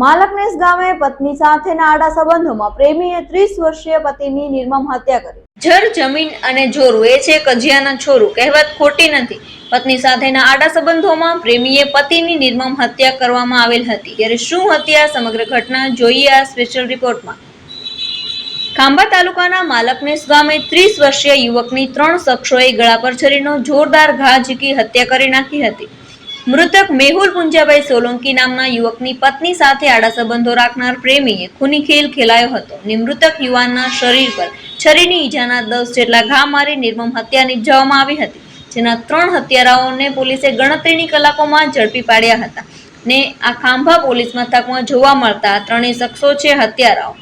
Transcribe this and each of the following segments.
માલકનેસ ગામે પત્ની સાથેના આડા સંબંધોમાં પ્રેમીએ ત્રીસ વર્ષીય પતિની નિર્મમ હત્યા કરી. જર જમીન અને જોરું એ છે કજિયાના છોરું. કહેવત ખોટી નથી. પત્ની સાથેના આડા સંબંધોમાં પ્રેમીએ પતિની નિર્મમ હત્યા કરવામાં આવેલ હતી. ત્યારે શું હત્યા? સમગ્ર ઘટના જોઈએ આ સ્પેશિયલ રિપોર્ટમાં ખાંભા તાલુકાના માલકનેસ ગામે ત્રીસ વર્ષીય યુવકની ત્રણ શખ્સોએ ગળા પર છરીનો જોરદાર ઘા ઝીકી હત્યા કરી નાખી હતી. મૃતક મેહુલ પુંજાભાઈ સોલંકી નામના યુવકની પત્ની સાથે આડા સંબંધો રાખનાર પ્રેમીએ ખૂની ખેલ ખેલાયો હતો. ને મૃતક યુવાનના શરીર પર છરીની ઈજાના દસ જેટલા ઘા મારી નિર્મમ હત્યા નિપજાવવામાં આવી હતી, જેના ત્રણ હત્યારાઓને પોલીસે ગણતરીની કલાકોમાં ઝડપી પાડ્યા હતા ને આ ખાંભા પોલીસ મથકમાં જોવા મળતા ત્રણેય શખ્સો છે હત્યારાઓ.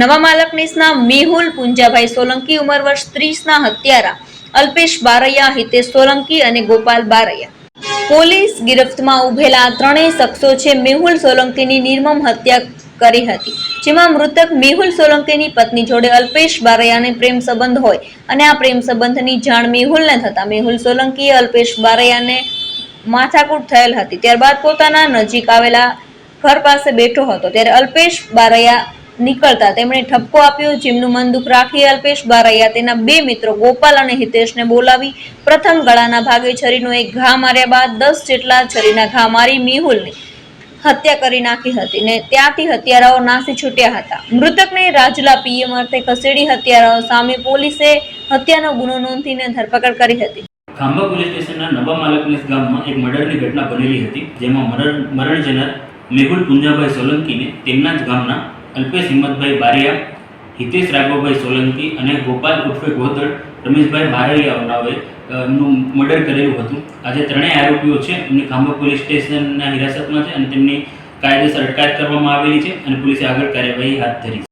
નવા માલકનીસના મેહુલ પુંજાભાઈ સોલંકી ઉંમર વર્ષ ત્રીસના હત્યારા અલ્પેશ બારૈયા, હિતેશ સોલંકી અને ગોપાલ બારૈયા. પોલીસ ગિરફ્તમાં ઉભેલા ત્રણેય શખ્સો છે, મેહુલ સોલંકીની નિર્મમ હત્યા કરી હતી. જેમાં મૃતક મેહુલ સોલંકીની પત્ની જોડે અલ્પેશ બારૈયાને પ્રેમ સંબંધ હોય અને આ પ્રેમ સંબંધની જાણ મેહુલને થતા મેહુલ સોલંકીએ અલ્પેશ બારૈયાને માથાકૂટ થયેલ હતી. ત્યારબાદ પોતાના નજીક આવેલા ઘર પાસે બેઠો હતો. ત્યારે અલ્પેશ બારૈયા નીકળતા તેમણે ઠપકો આપ્યો, જેમનું મન દુઃખ રાખી અલ્પેશ બારૈયા તેના બે મિત્રો ગોપાલ અને હિતેશને બોલાવી પ્રથમ ગળાના ભાગે છરીનો એક ઘા માર્યા બાદ દસ જેટલા છરીના ઘા મારી મેહુલની હત્યા કરી નાખી હતી ને ત્યાંથી હત્યારાઓ નાસી છૂટ્યા હતા. મૃતકને રાજુલા પીએમ અર્થે ખસેડી હત્યારાઓ સામે પોલીસે હત્યાનો ગુનો નોંધીને ધરપકડ કરી હતી. ખાંભા પોલીસ સ્ટેશનના નવા માલકનેસ ગામમાં એક મર્ડરની ઘટના બનેલી હતી, જેમાં મરણ મરણ જનાર મેહુલ પુંજાભાઈ સોલંકીને તેમના જ ગામના અલ્પેશ હિંમતભાઈ બારિયા, હિતેશ રાઘવભાઈ સોલંકી અને ગોપાલ ઉર્ફે ગોધડ, રમેશભાઈ બારૈયાઓનાઓએ એમનું મર્ડર કરેલું હતું. આજે ત્રણેય આરોપીઓ છે. એમની ખાંભા પોલીસ સ્ટેશનના હિરાસતમાં છે અને તેમની કાયદેસર અટકાયત કરવામાં આવેલી છે અને પોલીસે આગળ કાર્યવાહી હાથ ધરી છે.